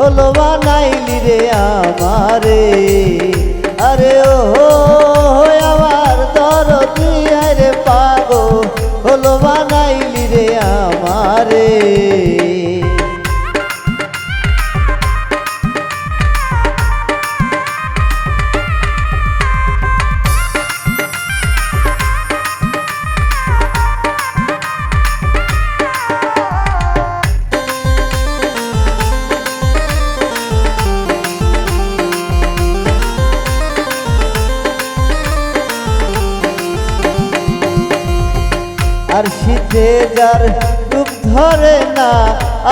হলো বানাইলি রে আমারে। আরে ও আর শীতে যার রূপ ধরে না,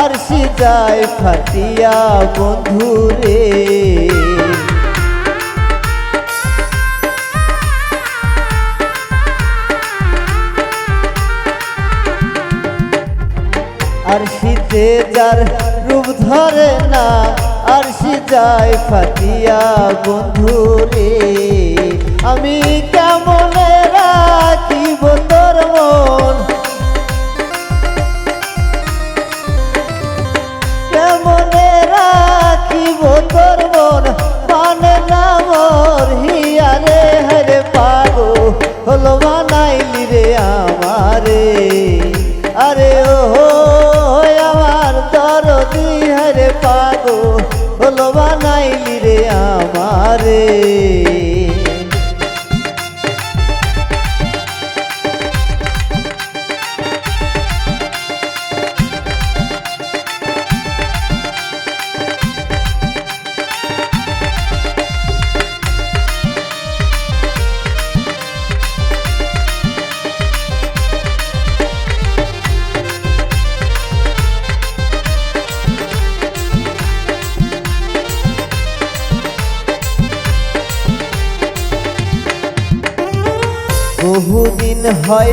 আর শি যায় ফাটিয়া বন্ধুরে আর শীতে যার রূপ ধরে না, আর সে যায় ফাটিয়া বন্ধুরে আমি আরে ও আমার দরদি হরে পাগো হলো বানাইলি রে আমারে। বহুদিন হয়